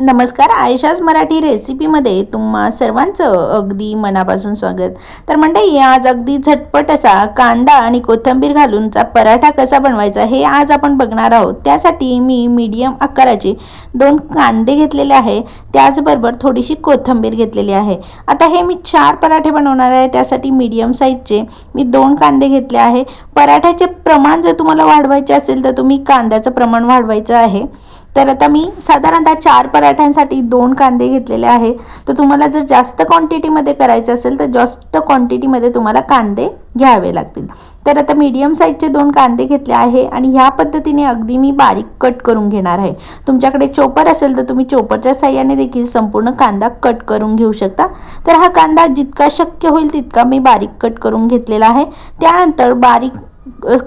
नमस्कार आयशाज मराठी रेसिपीमध्ये तुम्हा सर्वांचं अगदी मनापासून स्वागत. तर मंडळी आज अगदी झटपट असा कांदा आणि कोथिंबीर घालूनचा पराठा कसा बनवायचा हे आज आपण बघणार आहोत. त्यासाठी मी मीडियम आकाराचे दोन कांदे घेतलेले आहे. त्याचबरोबर थोडीशी कोथिंबीर घेतलेली आहे. आता हे मी चार पराठे बनवणार आहे. त्यासाठी मीडियम साईजचे मी दोन कांदे घेतले आहे. पराठ्याचे प्रमाण जर तुम्हाला वाढवायचे असेल तर तुम्ही कांद्याचं प्रमाण वाढवायचं आहे. तर आता मी साधारणतः चार पराठ्यांसाठी दोन कांदे घेतलेले आहे. तर तुम्हाला जर जास्त क्वांटिटीमध्ये करायचं असेल तर जास्त क्वांटिटीमध्ये तुम्हाला कांदे घ्यावे लागतील. तर आता मीडियम साईजचे दोन कांदे घेतले आहे आणि ह्या पद्धतीने अगदी मी बारीक कट करून घेणार आहे. तुमच्याकडे चोपर असेल तर तुम्ही चोपरच्या साह्याने देखील संपूर्ण कांदा कट करून घेऊ शकता. तर हा कांदा जितका शक्य होईल तितका मी बारीक कट करून घेतलेला आहे. त्यानंतर बारीक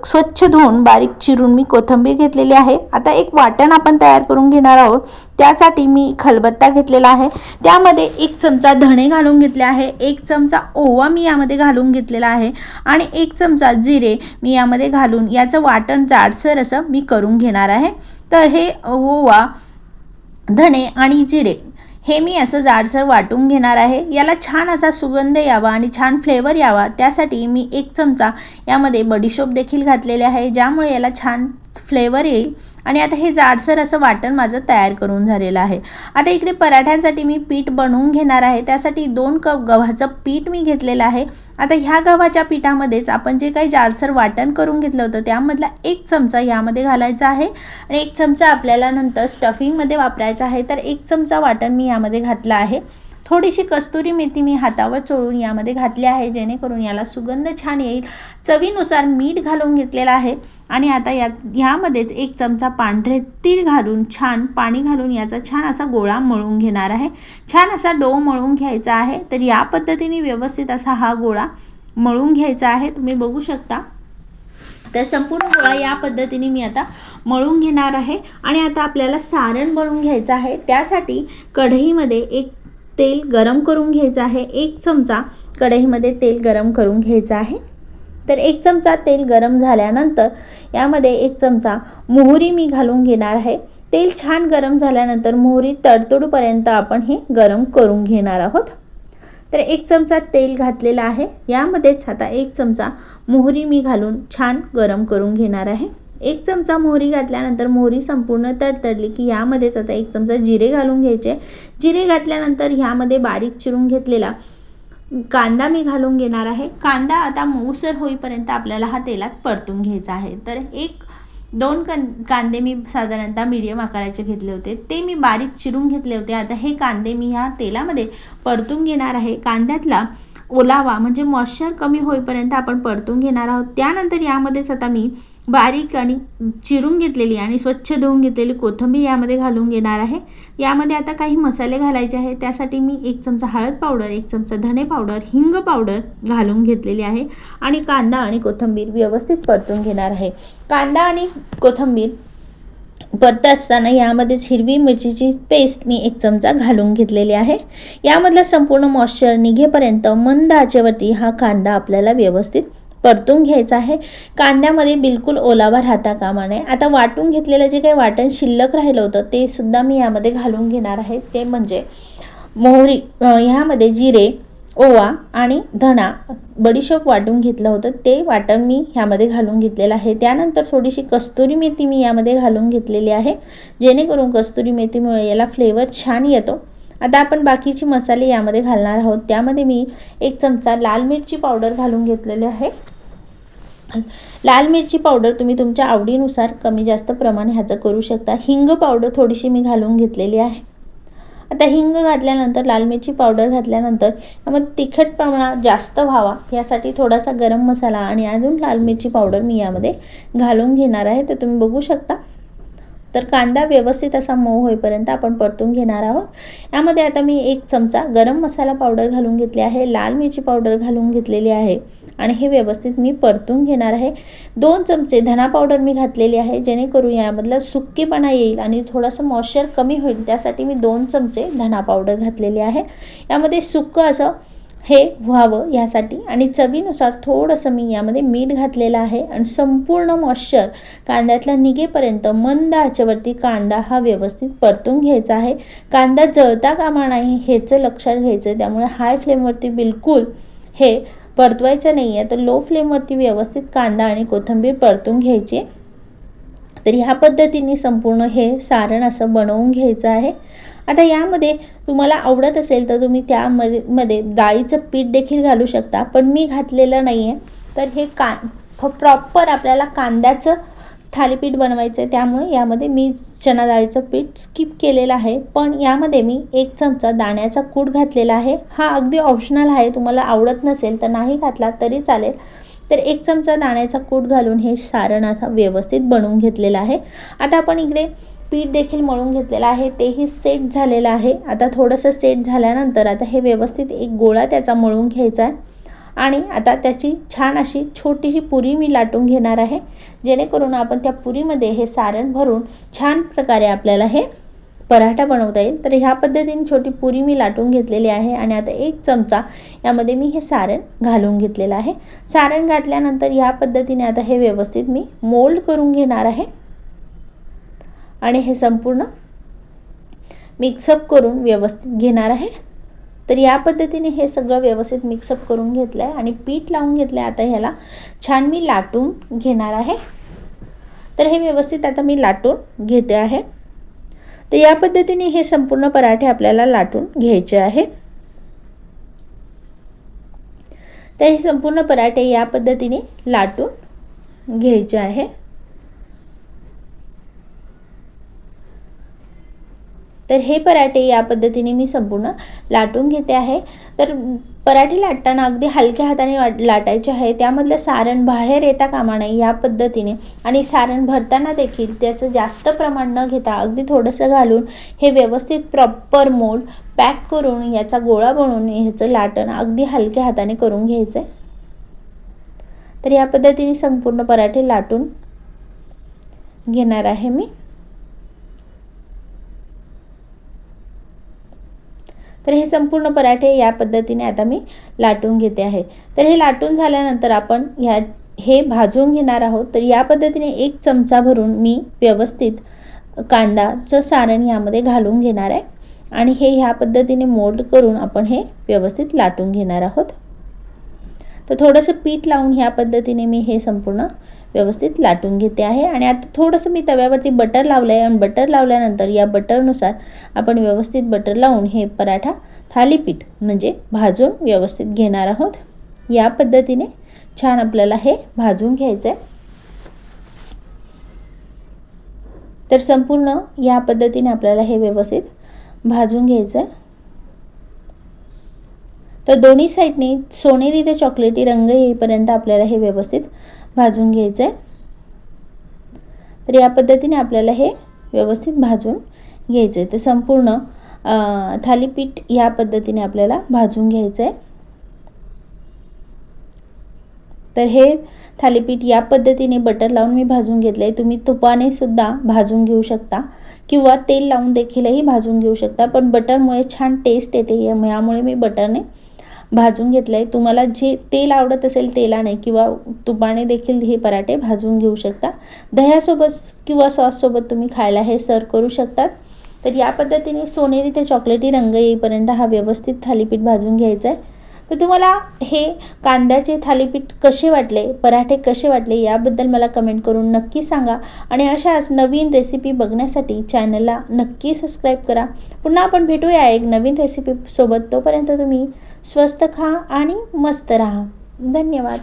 स्वच्छ धुवून बारीक चिरून मी कोथिंबीर घेतलेली आहे. आता एक वाटण आपण तयार करून घेणार आहोत. त्यासाठी मी खलबत्ता घेतलेला आहे. त्यामध्ये एक चमचा धणे घालून घेतले आहे. एक चमचा ओवा मी यामध्ये घालून घेतलेला आहे. आणि एक चमचा जिरे मी यामध्ये घालून याचं वाटण जाडसर असं मी करून घेणार आहे. तर हे ओवा धणे आणि जिरे हे मी असं जाडसर वाटून घेणार आहे. याला छान असा सुगंध यावा आणि छान फ्लेवर यावा. त्यासाठी मी एक चमचा यामध्ये बडीशोप देखील घातलेले आहे ज्यामुळे याला छान फ्लेवर येईल. आणि आता हे जाडसर असं वाटण माझं तयार करून झालेलं आहे. आता इकडे पराठ्यांसाठी मी पीठ बनवून घेणार आहे. त्यासाठी दोन कप गव्हाचं पीठ मी घेतलेलं आहे. आता ह्या गव्हाच्या पिठामध्येच आपण जे काही जाडसर वाटण करून घेतलं होतं त्यामधला एक चमचा यामध्ये घालायचा आहे. आणि एक चमचा आपल्याला नंतर स्टफिंगमध्ये वापरायचा आहे. तर एक चमचा वाटण मी यामध्ये घातला आहे. थोडीशी कस्तुरी मेथी मी हातावर चोळून यामध्ये घातली आहे जेणेकरून याला सुगंध छान येईल. चवीनुसार मीठ घालून घेतलेलं आहे आणि आता यात ह्यामध्येच एक चमचा पांढरे तीळ घालून छान पाणी घालून याचा छान असा गोळा मळून घेणार आहे. छान असा डो मळून घ्यायचा आहे. तर या पद्धतीने व्यवस्थित असा हा गोळा मळून घ्यायचा आहे. तुम्ही बघू शकता. तर संपूर्ण गोळा या पद्धतीने मी आता मळून घेणार आहे. आणि आता आपल्याला सारण बनवून घ्यायचं आहे. त्यासाठी कढईमध्ये एक तेल गरम करून घ्यायचं आहे. एक चमचा कढईमध्ये तेल गरम करून घ्यायचं आहे. तर एक चमचा तेल गरम झाल्यानंतर यामध्ये एक चमचा मोहरी मी घालून घेणार आहे. तेल छान गरम झाल्यानंतर मोहरी तडतडूपर्यंत आपण हे गरम करून घेणार आहोत. तर एक चमचा तेल घातलेला आहे. यामध्येच आता एक चमचा मोहरी मी घालून छान गरम करून घेणार आहे. एक चमचा मोहरी घातल्यानंतर मोहरी संपूर्ण तडतडली की यामध्येच आता एक चमचा जिरे घालून घ्यायचे. जिरे घातल्यानंतर ह्यामध्ये बारीक चिरून घेतलेला कांदा मी घालून घेणार आहे. कांदा आता मऊसर होईपर्यंत आपल्याला हा तेलात परतून घ्यायचा आहे. तर एक दोन कं कांदे मी साधारणतः मीडियम आकाराचे घेतले होते. ते मी बारीक चिरून घेतले होते. आता हे कांदे मी ह्या तेलामध्ये परतून घेणार आहे. कांद्यातला ओलावा म्हणजे मॉइश्चर कमी होईपर्यंत आपण परतून घेणार आहोत. त्यानंतर यामध्येच आता मी बारीक आणि चिरून घेतलेली आणि स्वच्छ धुवून घेतलेली कोथिंबीर यामध्ये घालून घेणार आहे. यामध्ये आता काही मसाले घालायचे आहे त्यासाठी मी एक चमचा हळद पावडर एक चमचा धने पावडर हिंग पावडर घालून घेतलेली आहे. आणि कांदा आणि कोथिंबीर व्यवस्थित परतून घेणार आहे. कांदा आणि कोथिंबीर परत असताना यामध्येच हिरवी मिरचीची पेस्ट मी एक चमचा घालून घेतलेली आहे. यामधला संपूर्ण मॉइश्चर निघेपर्यंत मंद आचेवरती हा कांदा आपल्याला व्यवस्थित परतून घ्यायचा आहे. कांद्यामध्ये बिलकुल ओलावा राहता कामा नये. आता वाटून घेतलेलं जे काही वाटण शिल्लक राहिलं होतं ते सुद्धा मी यामध्ये घालून घेणार आहे. ते म्हणजे मोहरी ह्यामध्ये जिरे ओवा आणि धणा बडीशोप वाटून घेतलं होतं. ते वाटण मी ह्यामध्ये घालून घेतलेलं आहे. त्यानंतर थोडीशी कस्तुरी मेथी मी यामध्ये घालून घेतलेली आहे. जेणेकरून कस्तुरी मेथीमुळे याला फ्लेवर छान येतो. आता आपण बाकीचे मसाले यामध्ये घालणार आहोत. त्यामध्ये मी एक चमचा लाल मिरची पावडर घालून घेतलेली आहे. लाल मिरची पावडर तुम्ही तुमच्या आवडीनुसार कमी जास्त प्रमाण ह्याचं करू शकता. हिंग पावडर थोडीशी मी घालून घेतलेली आहे. आता हिंग घातल्यानंतर लाल मिरची पावडर घातल्यानंतर त्यामध्ये तिखट प्रमाणात जास्त व्हावा यासाठी थोडासा गरम मसाला आणि अजून लाल मिरची पावडर मी यामध्ये घालून घेणार आहे. तर तुम्ही बघू शकता. तर कांदा व्यवस्थित असा मऊ होईपर्यंत आपण परतून घेणार आहोत. यामध्ये आता मी एक चमचा गरम मसाला पावडर घालून घेतली आहे लाल मिरची पावडर घालून घेतलेली आहे. आणि हे व्यवस्थित मी परतून घेणार आहे. दोन चमचे धना पावडर मी घातलेली आहे जेणेकरून यामधलं सुक्कीपणा येईल आणि थोडंसं मॉइश्चर कमी होईल. त्यासाठी मी दोन चमचे धना पावडर घातलेली आहे. यामध्ये सुक्कं असं हे व्हावं यासाठी आणि चवीनुसार थोडंसं मी यामध्ये मीठ घातलेलं आहे आणि संपूर्ण मॉइश्चर कांद्यातला निघेपर्यंत मंद आचेवरती कांदा हा व्यवस्थित परतून घ्यायचा आहे. कांदा जळता कामा नाही ह्याचं लक्षात घ्यायचं आहे त्यामुळे हाय फ्लेमवरती बिलकुल हे परतवायचं नाही आहे तर लो फ्लेमवरती व्यवस्थित कांदा आणि कोथिंबीर परतून घ्यायची. तर ह्या पद्धतीने संपूर्ण हे सारण असं बनवून घ्यायचं आहे. आता यामध्ये तुम्हाला आवडत असेल तर तुम्ही त्यामध्ये मध्ये डाळीचं पीठ देखील घालू शकता पण मी घातलेलं नाही आहे तर हे का प्रॉपर आपल्याला कांद्याचं थालीपीठ बनवायचं आहे त्यामुळे यामध्ये मी चना डाळीचं पीठ स्किप केलेलं आहे. पण यामध्ये मी एक चमचा दाण्याचा कूट घातलेला आहे. हा अगदी ऑप्शनल आहे तुम्हाला आवडत नसेल तर नाही घातला तरी चालेल. तर एक चमचा दाण्याचा कूट घालून हे सारण आता व्यवस्थित बनवून घेतलेलं आहे. आता आपण इकडे पीठ देखील मळून घेतलेलं आहे तेही सेट झालेलं आहे. आता थोडंसं सेट झाल्यानंतर आता हे व्यवस्थित एक गोळा त्याचा मळून घ्यायचा आहे. आणि आता त्याची छान अशी छोटीशी पुरी मी लाटून घेणार आहे. जेणेकरून आपण त्या पुरीमध्ये हे सारण भरून छान प्रकारे आपल्याला हे पराठा बनवता येईल. तर ह्या पद्धतीने छोटी पुरी मी लाटून घेतलेली आहे आणि आता एक चमचा यामध्ये मी हे सारण घालून घेतलेलं आहे. सारण घातल्यानंतर ह्या पद्धतीने आता हे व्यवस्थित मी मोल्ड करून घेणार आहे. आणि हे संपूर्ण मिक्सअप करून व्यवस्थित घेणार आहे. तर या पद्धतीने हे सगळं व्यवस्थित मिक्सअप करून घेतलं आहे आणि पीठ लावून घेतलं आहे आता ह्याला छान मी लाटून घेणार आहे. तर हे व्यवस्थित आता मी लाटून घेते आहे. तर या पद्धतीने हे संपूर्ण पराठे आपल्याला लाटून घ्यायचे आहे. तर हे संपूर्ण पराठे या पद्धतीने लाटून घ्यायचे आहे. तर हे पराठे या पद्धतीने मी संपूर्ण लाटून घेते आहे. तर पराठे लाटताना अगदी हलक्या हाताने लाटायचे आहे. त्यामधलं सारण बाहेर येता कामा नये या पद्धतीने. आणि सारण भरताना देखील त्याचं जास्त प्रमाण न घेता अगदी थोडंसं घालून हे व्यवस्थित प्रॉपर मोड पॅक करून याचा गोळा बनवून ह्याचं लाटण अगदी हलक्या हाताने करून घ्यायचं आहे तर या पद्धतीने संपूर्ण पराठे लाटून घेणार आहे मी. तर हे संपूर्ण पराठे या पद्धतीने आता मी लाटून घेते आहे. तर हे लाटून झाल्यानंतर आपण ह्या हे भाजून घेणार आहोत. तर या पद्धतीने एक चमचा भरून मी व्यवस्थित कांदाचं सारण यामध्ये घालून घेणार आहे. आणि हे ह्या पद्धतीने मोल्ड करून आपण हे व्यवस्थित लाटून घेणार आहोत. तर थोडंसं पीठ लावून ह्या पद्धतीने मी हे संपूर्ण व्यवस्थित लाटून घेते आहे. आणि आता थोडंसं मी तव्यावरती बटर लावलं आहे आणि बटर लावल्यानंतर या बटरनुसार आपण व्यवस्थित बटर लावून हे पराठा थालीपीठ म्हणजे भाजून व्यवस्थित घेणार आहोत. या पद्धतीने छान आपल्याला हे भाजून घ्यायचं आहे तर संपूर्ण या पद्धतीने आपल्याला हे व्यवस्थित भाजून घ्यायचं आहे तर दोन्ही साईडने सोनेरी ते चॉकलेटी रंग येईपर्यंत आपल्याला हे व्यवस्थित भाजून घ्यायचं आहे तर या पद्धतीने आपल्याला हे व्यवस्थित भाजून घ्यायचं आहे तर संपूर्ण थालीपीठ या पद्धतीने आपल्याला भाजून घ्यायचं आहे तर हे थालीपीठ या पद्धतीने बटर लावून मी भाजून घेतलं आहे तुम्ही तुपाने सुद्धा भाजून घेऊ शकता. किंवा तेल लावून देखीलही भाजून घेऊ शकता. पण बटरमुळे छान टेस्ट येते. यामुळे मी बटरने भाजून घेतलं आहे तुम्हाला जे तेल आवडत असेल तेलाने किंवा तुपाने देखील हे पराठे भाजून घेऊ शकता. दह्यासोबत किंवा सॉससोबत तुम्ही खायला हे सर्व करू शकतात. तर या पद्धतीने सोनेरी ते चॉकलेटी रंग येईपर्यंत हा व्यवस्थित थालीपीठ भाजून घ्यायचा आहे तर तुम्हाला हे कांद्याचे थालीपीठ कसे वाटले पराठे कसे वाटले याबद्दल मला कमेंट करून नक्की सांगा. आणि अशाच नवीन रेसिपी बघण्यासाठी चॅनलला नक्की सबस्क्राईब करा. पुन्हा आपण भेटूया एक नवीन रेसिपीसोबत तोपर्यंत तुम्ही स्वस्त खा आणि मस्त राहा. धन्यवाद.